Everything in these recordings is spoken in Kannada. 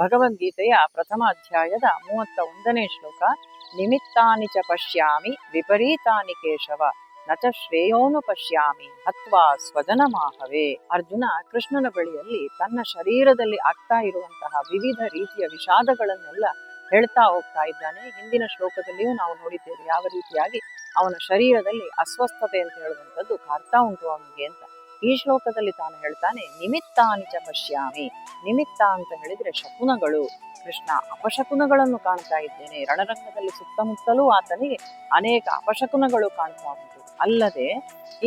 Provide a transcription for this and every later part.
ಭಗವದ್ಗೀತೆಯ ಪ್ರಥಮ ಅಧ್ಯಾಯದ ಮೂವತ್ತ ಒಂದನೇ ಶ್ಲೋಕ, ನಿಮಿತ್ತಾನಿ ಚ ಪಶ್ಯಾಮಿ ವಿಪರೀತಾನಿ ಕೇಶವ, ನಚ ಶ್ರೇಯೋನು ಪಶ್ಯಾಮಿ ಅಥವಾ ಸ್ವಜನ ಮಾಹವೇ ಅರ್ಜುನ ಕೃಷ್ಣನ ಬಳಿಯಲ್ಲಿ ತನ್ನ ಶರೀರದಲ್ಲಿ ಆಗ್ತಾ ಇರುವಂತಹ ವಿವಿಧ ರೀತಿಯ ವಿಷಾದಗಳನ್ನೆಲ್ಲ ಹೇಳ್ತಾ ಹೋಗ್ತಾ ಇದ್ದಾನೆ. ಹಿಂದಿನ ಶ್ಲೋಕದಲ್ಲಿಯೂ ನಾವು ನೋಡಿದ್ದೇವೆ ಯಾವ ರೀತಿಯಾಗಿ ಅವನ ಶರೀರದಲ್ಲಿ ಅಸ್ವಸ್ಥತೆ ಅಂತ ಹೇಳುವಂಥದ್ದು ಕಾಡ್ತಾ ಉಂಟು ಅವನಿಗೆ ಅಂತ. ಈ ಶ್ಲೋಕದಲ್ಲಿ ತಾನು ಹೇಳ್ತಾನೆ ನಿಮಿತ್ತಾನಿ ಚ ಪಶ್ಯಾಮಿ, ನಿಮಿತ್ತ ಅಂತ ಹೇಳಿದ್ರೆ ಶಕುನಗಳು. ಕೃಷ್ಣ ಅಪಶಕುನಗಳನ್ನು ಕಾಣ್ತಾ ಇದ್ದೇನೆ. ರಣರಂಗದಲ್ಲಿ ಸುತ್ತಮುತ್ತಲೂ ಆತನಿಗೆ ಅನೇಕ ಅಪಶಕುನಗಳು ಕಾಣ್ತಾ ಉಂಟು. ಅಲ್ಲದೆ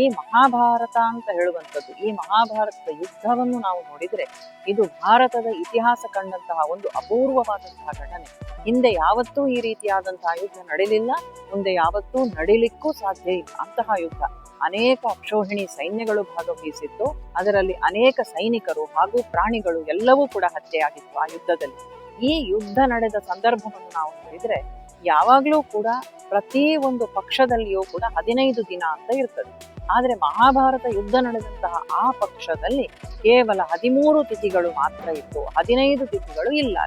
ಈ ಮಹಾಭಾರತ ಅಂತ ಹೇಳುವಂಥದ್ದು, ಈ ಮಹಾಭಾರತದ ಯುದ್ಧವನ್ನು ನಾವು ನೋಡಿದರೆ ಇದು ಭಾರತದ ಇತಿಹಾಸ ಕಂಡಂತಹ ಒಂದು ಅಪೂರ್ವವಾದಂತಹ ಘಟನೆ. ಹಿಂದೆ ಯಾವತ್ತೂ ಈ ರೀತಿಯಾದಂತಹ ಯುದ್ಧ ನಡೆಯಲಿಲ್ಲ ಮುಂದೆ ಯಾವತ್ತೂ ನಡೀಲಿಕ್ಕೂ ಸಾಧ್ಯ ಇಲ್ಲ. ಅಂತಹ ಯುದ್ಧ ಅನೇಕ ಅಕ್ಷೋಹಿಣಿ ಸೈನ್ಯಗಳು ಭಾಗವಹಿಸಿತ್ತು. ಅದರಲ್ಲಿ ಅನೇಕ ಸೈನಿಕರು ಹಾಗೂ ಪ್ರಾಣಿಗಳು ಎಲ್ಲವೂ ಕೂಡ ಹತ್ಯೆಯಾಗಿತ್ತು ಆ ಯುದ್ಧದಲ್ಲಿ. ಈ ಯುದ್ಧ ನಡೆದ ಸಂದರ್ಭವನ್ನು ನಾವು ನೋಡಿದ್ರೆ ಯಾವಾಗ್ಲೂ ಕೂಡ ಪ್ರತಿ ಒಂದು ಪಕ್ಷದಲ್ಲಿಯೂ ಕೂಡ ಹದಿನೈದು ದಿನ ಅಂತ ಇರ್ತದೆ. ಆದರೆ ಮಹಾಭಾರತ ಯುದ್ಧ ನಡೆದಂತಹ ಆ ಪಕ್ಷದಲ್ಲಿ ಕೇವಲ ಹದಿಮೂರು ತಿಥಿಗಳು ಮಾತ್ರ ಇತ್ತು. ಹದಿನೈದು ತಿಥಿಗಳು ಇಲ್ಲ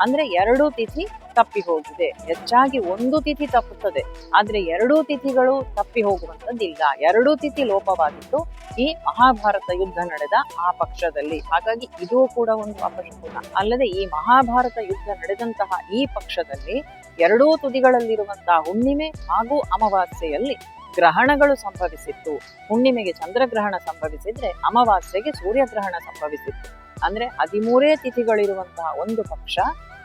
ಅಂದ್ರೆ ಎರಡು ತಿಥಿ ತಪ್ಪಿ ಹೋಗಿದೆ. ಹೆಚ್ಚಾಗಿ ಒಂದು ತಿಥಿ ತಪ್ಪುತ್ತದೆ. ಆದ್ರೆ ಎರಡೂ ತಿಥಿಗಳು ತಪ್ಪಿ ಹೋಗುವಂತದ್ದಿಲ್ಲ ಎರಡೂ ತಿಥಿ ಲೋಪವಾಗಿತ್ತು ಈ ಮಹಾಭಾರತ ಯುದ್ಧ ನಡೆದ ಆ ಪಕ್ಷದಲ್ಲಿ. ಹಾಗಾಗಿ ಇದು ಕೂಡ ಒಂದು ಅಪಶಕುನ. ಅಲ್ಲದೆ ಈ ಮಹಾಭಾರತ ಯುದ್ಧ ನಡೆದಂತಹ ಈ ಪಕ್ಷದಲ್ಲಿ ಎರಡೂ ತುದಿಗಳಲ್ಲಿರುವಂತಹ ಹುಣ್ಣಿಮೆ ಹಾಗೂ ಅಮಾವಾಸ್ಯೆಯಲ್ಲಿ ಗ್ರಹಣಗಳು ಸಂಭವಿಸಿತ್ತು. ಹುಣ್ಣಿಮೆಗೆ ಚಂದ್ರಗ್ರಹಣ ಸಂಭವಿಸಿದ್ರೆ ಅಮಾವಾಸ್ಯೆಗೆ ಸೂರ್ಯಗ್ರಹಣ ಸಂಭವಿಸಿತ್ತು. ಅಂದ್ರೆ ಹದಿಮೂರೇ ತಿಥಿಗಳಿರುವಂತಹ ಒಂದು ಪಕ್ಷ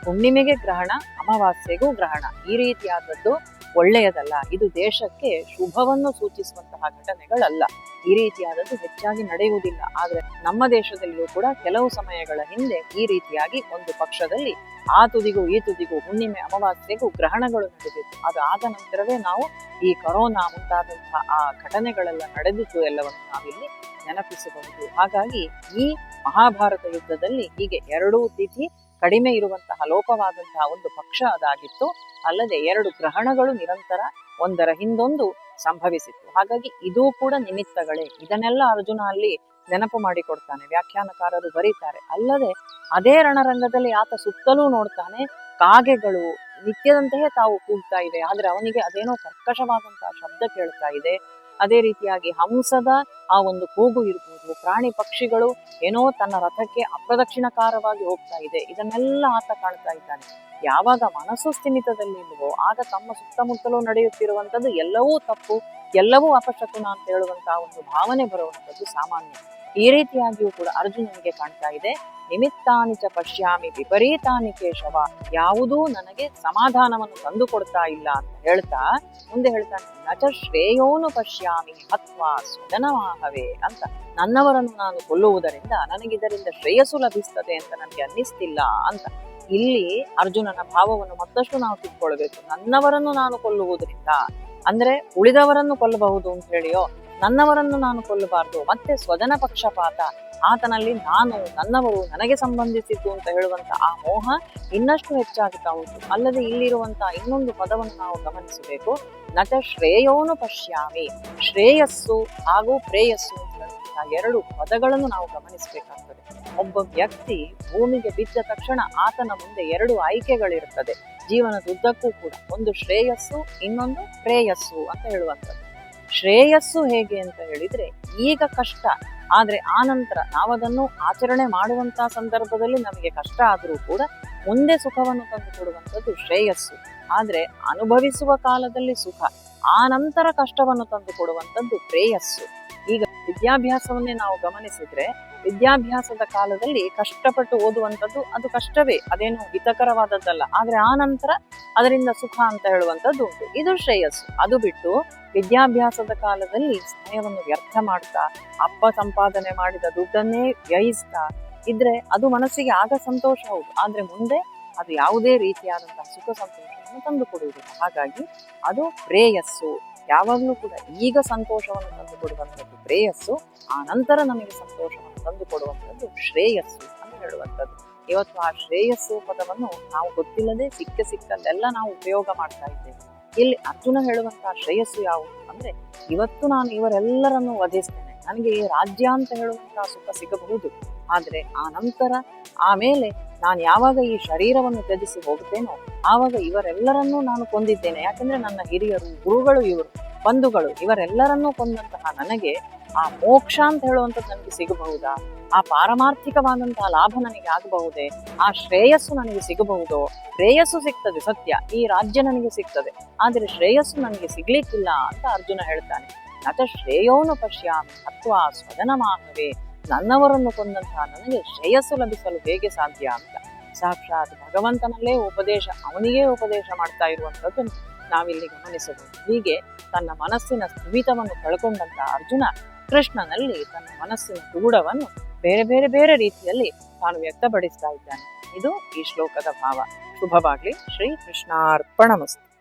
ಹುಣ್ಣಿಮೆಗೆ ಗ್ರಹಣ, ಅಮಾವಾಸ್ಯೆಗೂ ಗ್ರಹಣ. ಈ ರೀತಿಯಾದದ್ದು ಒಳ್ಳೆಯದಲ್ಲ. ಇದು ದೇಶಕ್ಕೆ ಶುಭವನ್ನು ಸೂಚಿಸುವಂತಹ ಘಟನೆಗಳಲ್ಲ. ಈ ರೀತಿಯಾದದ್ದು ಹೆಚ್ಚಾಗಿ ನಡೆಯುವುದಿಲ್ಲ. ಆದ್ರೆ ನಮ್ಮ ದೇಶದಲ್ಲಿಯೂ ಕೂಡ ಕೆಲವು ಸಮಯಗಳ ಹಿಂದೆ ಈ ರೀತಿಯಾಗಿ ಒಂದು ಪಕ್ಷದಲ್ಲಿ ಆ ತುದಿಗೂ ಈ ತುದಿಗೂ ಹುಣ್ಣಿಮೆ, ಅಮಾವಾಸ್ಯೆಗೂ ಗ್ರಹಣಗಳು ನಡೆದಿತ್ತು. ಅದು ಆದ ನಂತರವೇ ನಾವು ಈ ಕೊರೋನಾ ಮುಂತಾದಂತಹ ಆ ಘಟನೆಗಳೆಲ್ಲ ನಡೆದಿತ್ತು ಎಲ್ಲವನ್ನು ನಾವಿಲ್ಲಿ ನೆನಪಿಸಬಹುದು. ಹಾಗಾಗಿ ಈ ಮಹಾಭಾರತ ಯುದ್ಧದಲ್ಲಿ ಹೀಗೆ ಎರಡೂ ತಿಥಿ ಕಡಿಮೆ ಇರುವಂತಹ ಲೋಪವಾದಂತಹ ಒಂದು ಪಕ್ಷ ಅದಾಗಿತ್ತು. ಅಲ್ಲದೆ ಎರಡು ಗ್ರಹಣಗಳು ನಿರಂತರ ಒಂದರ ಹಿಂದೊಂದು ಸಂಭವಿಸಿತ್ತು. ಹಾಗಾಗಿ ಇದೂ ಕೂಡ ನಿಮಿತ್ತಗಳೇ. ಇದನ್ನೆಲ್ಲ ಅರ್ಜುನ ಅಲ್ಲಿ ನೆನಪು ಮಾಡಿಕೊಡ್ತಾನೆ. ವ್ಯಾಖ್ಯಾನಕಾರರು ಬರೀತಾರೆ. ಅಲ್ಲದೆ ಅದೇ ರಣರಂಗದಲ್ಲಿ ಆತ ಸುತ್ತಲೂ ನೋಡ್ತಾನೆ. ಕಾಗೆಗಳು ನಿತ್ಯದಂತೆಯೇ ತಾವು ಕೂಗ್ತಾ ಇದೆ. ಆದ್ರೆ ಅವನಿಗೆ ಅದೇನೋ ಕರ್ಕಶವಾದಂತಹ ಶಬ್ದ ಕೇಳ್ತಾ ಇದೆ. ಅದೇ ರೀತಿಯಾಗಿ ಹಂಸದ ಆ ಒಂದು ಕೂಗು ಇರ್ಬೋದು, ಪ್ರಾಣಿ ಪಕ್ಷಿಗಳು ಏನೋ ತನ್ನ ರಥಕ್ಕೆ ಅಪ್ರದಕ್ಷಿಣಕಾರವಾಗಿ ಹೋಗ್ತಾ ಇದೆ, ಇದನ್ನೆಲ್ಲ ಆತ ಕಾಣ್ತಾ ಇದ್ದಾನೆ. ಯಾವಾಗ ಮನಸ್ಸು ಸ್ಥಿಮಿತದಲ್ಲಿಲ್ವೋ, ಆಗ ತಮ್ಮ ಸುತ್ತಮುತ್ತಲೂ ನಡೆಯುತ್ತಿರುವಂತದ್ದು ಎಲ್ಲವೂ ತಪ್ಪು, ಎಲ್ಲವೂ ಅಪಶಕುನ ಅಂತ ಹೇಳುವಂತಹ ಒಂದು ಭಾವನೆ ಬರುವಂಥದ್ದು ಸಾಮಾನ್ಯ. ಈ ರೀತಿಯಾಗಿಯೂ ಕೂಡ ಅರ್ಜುನನಿಗೆ ಕಾಣ್ತಾ ಇದೆ. ನಿಮಿತ್ತಾನಿ ಚ ಪಶ್ಯಾಮಿ ವಿಪರೀತಾನಿ ಕೇಶವ, ಯಾವುದೂ ನನಗೆ ಸಮಾಧಾನವನ್ನು ತಂದು ಕೊಡ್ತಾ ಇಲ್ಲ ಅಂತ ಹೇಳ್ತಾ, ಮುಂದೆ ಹೇಳ್ತಾನೆ, ನಚ ಶ್ರೇಯೋನು ಪಶ್ಯಾಮಿ ಅಥವಾ ಸ್ವಜನವಾಹವೇ ಅಂತ. ನನ್ನವರನ್ನು ನಾನು ಕೊಲ್ಲುವುದರಿಂದ ನನಗಿದರಿಂದ ಶ್ರೇಯಸ್ಸು ಲಭಿಸ್ತದೆ ಅಂತ ನನಗೆ ಅನ್ನಿಸ್ತಿಲ್ಲ ಅಂತ. ಇಲ್ಲಿ ಅರ್ಜುನನ ಭಾವವನ್ನು ಮತ್ತಷ್ಟು ನಾವು ತಿಳ್ಕೊಳ್ಬೇಕು. ನನ್ನವರನ್ನು ನಾನು ಕೊಲ್ಲುವುದರಿಂದ, ಅಂದ್ರೆ ಉಳಿದವರನ್ನು ಕೊಲ್ಲಬಹುದು ಅಂತ ಹೇಳಿಯೋ ನನ್ನವರನ್ನು ನಾನು ಕೊಲ್ಲಬಾರದು, ಮತ್ತೆ ಸ್ವಜನ ಪಕ್ಷಪಾತ. ಆತನಲ್ಲಿ ನಾನು, ನನ್ನವರು ನನಗೆ ಸಂಬಂಧಿಸಿದ್ದು ಅಂತ ಹೇಳುವಂತ ಆ ಮೋಹ ಇನ್ನಷ್ಟು ಹೆಚ್ಚಾಗುತ್ತಾ ಉಂಟು. ಅಲ್ಲದೆ ಇಲ್ಲಿರುವಂತಹ ಇನ್ನೊಂದು ಪದವನ್ನು ನಾವು ಗಮನಿಸಬೇಕು. ನಟ ಶ್ರೇಯೋನು ಪಶ್ಯಾಮಿ. ಶ್ರೇಯಸ್ಸು ಹಾಗೂ ಪ್ರೇಯಸ್ಸು ಎರಡು ಪದಗಳನ್ನು ನಾವು ಗಮನಿಸಬೇಕಾಗ್ತದೆ. ಒಬ್ಬ ವ್ಯಕ್ತಿ ಭೂಮಿಗೆ ಬಿದ್ದ ತಕ್ಷಣ ಆತನ ಮುಂದೆ ಎರಡು ಆಯ್ಕೆಗಳಿರುತ್ತದೆ. ಜೀವನದುದ್ದಕ್ಕೂ ಕೂಡ. ಒಂದು ಶ್ರೇಯಸ್ಸು, ಇನ್ನೊಂದು ಪ್ರೇಯಸ್ಸು ಅಂತ ಹೇಳುವಂಥದ್ದು. ಶ್ರೇಯಸ್ಸು ಹೇಗೆ ಅಂತ ಹೇಳಿದ್ರೆ, ಈಗ ಕಷ್ಟ. ಆದ್ರೆ ಆ ನಂತರ ನಾವದನ್ನು ಆಚರಣೆ ಮಾಡುವಂತಹ ಸಂದರ್ಭದಲ್ಲಿ ನಮಗೆ ಕಷ್ಟ ಆದರೂ ಕೂಡ ಮುಂದೆ ಸುಖವನ್ನು ತಂದು ಕೊಡುವಂಥದ್ದು ಶ್ರೇಯಸ್ಸು. ಆದ್ರೆ ಅನುಭವಿಸುವ ಕಾಲದಲ್ಲಿ ಸುಖ ಆ ನಂತರ ಕಷ್ಟವನ್ನು ತಂದು ಕೊಡುವಂಥದ್ದು ಪ್ರೇಯಸ್ಸು. ಈಗ ವಿದ್ಯಾಭ್ಯಾಸವನ್ನೇ ನಾವು ಗಮನಿಸಿದ್ರೆ, ವಿದ್ಯಾಭ್ಯಾಸದ ಕಾಲದಲ್ಲಿ ಕಷ್ಟಪಟ್ಟು ಓದುವಂಥದ್ದು ಅದು ಕಷ್ಟವೇ, ಅದೇನು ಹಿತಕರವಾದದ್ದಲ್ಲ. ಆದರೆ ಆ ನಂತರ ಅದರಿಂದ ಸುಖ ಅಂತ ಹೇಳುವಂಥದ್ದು ಉಂಟು. ಇದು ಶ್ರೇಯಸ್ಸು. ಅದು ಬಿಟ್ಟು ವಿದ್ಯಾಭ್ಯಾಸದ ಕಾಲದಲ್ಲಿ ಸಮಯವನ್ನು ವ್ಯರ್ಥ ಮಾಡ್ತಾ, ಅಪ್ಪ ಸಂಪಾದನೆ ಮಾಡಿದ ದುಡ್ಡನ್ನೇ ವ್ಯಯಿಸ್ತಾ ಇದ್ರೆ ಅದು ಮನಸ್ಸಿಗೆ ಆಗ ಸಂತೋಷ ಹೌದು ಆದರೆ ಮುಂದೆ ಅದು ಯಾವುದೇ ರೀತಿಯಾದಂತಹ ಸುಖ ಸಂತೋಷವನ್ನು ತಂದುಕೊಡುವುದಿಲ್ಲ. ಹಾಗಾಗಿ ಅದು ಪ್ರೇಯಸ್ಸು ಯಾವಾಗಲೂ ಕೂಡ ಈಗ ಸಂತೋಷವನ್ನು ತಂದು ಕೊಡುವಂಥದ್ದು ಪ್ರೇಯಸ್ಸು, ಆ ನಂತರ ನಮಗೆ ಸಂತೋಷವನ್ನು ತಂದು ಕೊಡುವಂಥದ್ದು ಶ್ರೇಯಸ್ಸು ಅಂತ ಹೇಳುವಂಥದ್ದು. ಇವತ್ತು ಆ ಶ್ರೇಯಸ್ಸು ಪದವನ್ನು ನಾವು ಗೊತ್ತಿಲ್ಲದೆ ಸಿಕ್ಕ ಸಿಕ್ಕಲ್ಲೆಲ್ಲ ನಾವು ಉಪಯೋಗ ಮಾಡ್ತಾ ಇದ್ದೇವೆ. ಇಲ್ಲಿ ಅರ್ಜುನ ಹೇಳುವಂತಹ ಶ್ರೇಯಸ್ಸು ಯಾವುದು ಅಂದ್ರೆ, ಇವತ್ತು ನಾನು ಇವರೆಲ್ಲರನ್ನು ವಧಿಸ್ತೇನೆ, ನನಗೆ ರಾಜ್ಯ ಅಂತ ಹೇಳುವಂತಹ ಸುಖ ಸಿಗಬಹುದು. ಆದ್ರೆ ಆ ನಂತರ ಆಮೇಲೆ ನಾನು ಯಾವಾಗ ಈ ಶರೀರವನ್ನು ತ್ಯಜಿಸಿ ಹೋಗುತ್ತೇನೋ ಆವಾಗ ಇವರೆಲ್ಲರನ್ನೂ ನಾನು ಕೊಂದಿದ್ದೇನೆ. ಯಾಕಂದ್ರೆ ನನ್ನ ಹಿರಿಯರು, ಗುರುಗಳು ಇವರು, ಬಂಧುಗಳು ಇವರೆಲ್ಲರನ್ನೂ ಕೊಂದಂತಹ ನನಗೆ ಆ ಮೋಕ್ಷ ಅಂತ ಹೇಳುವಂಥದ್ದು ನನಗೆ ಸಿಗಬಹುದಾ? ಆ ಪಾರಮಾರ್ಥಿಕವಾದಂತಹ ಲಾಭ ನನಗೆ ಆಗಬಹುದೇ? ಆ ಶ್ರೇಯಸ್ಸು ನನಗೆ ಸಿಗಬಹುದೋ? ಶ್ರೇಯಸ್ಸು ಸಿಗ್ತದೆ ಸತ್ಯ. ಈ ರಾಜ್ಯ ನನಗೆ ಸಿಗ್ತದೆ. ಆದರೆ ಶ್ರೇಯಸ್ಸು ನನಗೆ ಸಿಗ್ಲಿಕ್ಕಿಲ್ಲ ಅಂತ ಅರ್ಜುನ ಹೇಳ್ತಾನೆ. ಅಥ ಶ್ರೇಯೋನು ಪಶ್ಯಾಮಿ ಅಥವಾ ಸ್ವಜನಮಾಹವೇ. ನನ್ನವರನ್ನು ಕೊಂದಂತಹ ನನಗೆ ಶ್ರೇಯಸ್ಸು ಲಭಿಸಲು ಹೇಗೆ ಸಾಧ್ಯ ಅಂತ. ಸಾಕ್ಷಾತ್ ಭಗವಂತನಲ್ಲೇ ಉಪದೇಶ, ಅವನಿಗೇ ಉಪದೇಶ ಮಾಡ್ತಾ ಇರುವಂಥದ್ದು ನಾವಿಲ್ಲಿ ಗಮನಿಸಬಹುದು. ಹೀಗೆ ತನ್ನ ಮನಸ್ಸಿನ ಸ್ಥಿಮಿತವನ್ನು ಕಳ್ಕೊಂಡಂತ ಅರ್ಜುನ ಕೃಷ್ಣನಲ್ಲಿ ತನ್ನ ಮನಸ್ಸಿನ ಗೂಢವನ್ನು ಬೇರೆ ಬೇರೆ ಬೇರೆ ರೀತಿಯಲ್ಲಿ ತಾನು ವ್ಯಕ್ತಪಡಿಸ್ತಾ ಇದ್ದಾನೆ. ಇದು ಈ ಶ್ಲೋಕದ ಭಾವ. ಶುಭವಾಗ್ಲಿ. ಶ್ರೀ ಕೃಷ್ಣಾರ್ಪಣಮಸ್ತು